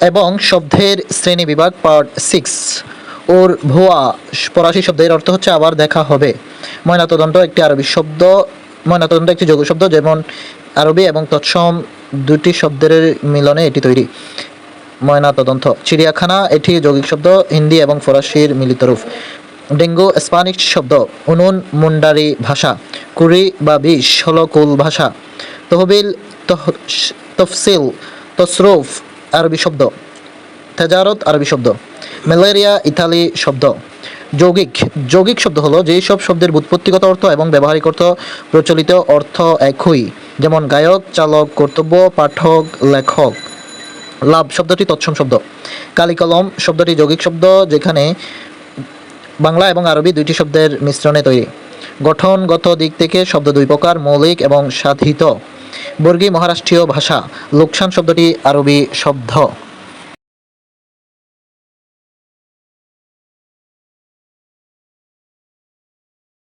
এবং শব্দের শ্রেণি বিভাগ পার্ট সিক্স। ওর ভুয়া ফরাসি শব্দের অর্থ হচ্ছে আবার দেখা হবে। ময়নাতদন্ত একটি আরবি শব্দ, ময়নাতদন্ত একটি যোগ শব্দ, যেমন আরবি এবং তৎসম দুটি শব্দের মিলনে এটি তৈরি। ময়নাতদন্ত। চিড়িয়াখানা, এটি যৌগিক শব্দ, হিন্দি এবং ফরাসির মিলিত রূপ। ডেঙ্গু স্প্যানিশ শব্দ, উনুন, মুন্ডারি ভাষা, কুড়ি বা বিশ হলো কুল ভাষা। তহবিল তহ- তফসিল, তসরুফ আরবি শব্দ। তেজারত, আরবি শব্দ। ম্যালেরিয়া, ইতালি, শব্দ। যৌগিক। যৌগিক শব্দ হলো যেই সব শব্দের ব্যুৎপত্তিগত অর্থ এবং ব্যবহারিক অর্থ প্রচলিত অর্থ একই, যেমন গায়ক, চালক, কর্তব্য, পাঠক, লেখক। লাভ শব্দটি তৎসম শব্দ। কালিকলম শব্দটি যৌগিক শব্দ, যেখানে বাংলা এবং আরবি দুইটি শব্দের মিশ্রণে তৈরি। গঠনগত দিক থেকে শব্দ দুই প্রকার, মৌলিক এবং সাধিত। বর্গী মহারাষ্ট্রীয় ভাষা লোকসান শব্দটি আরবি শব্দ।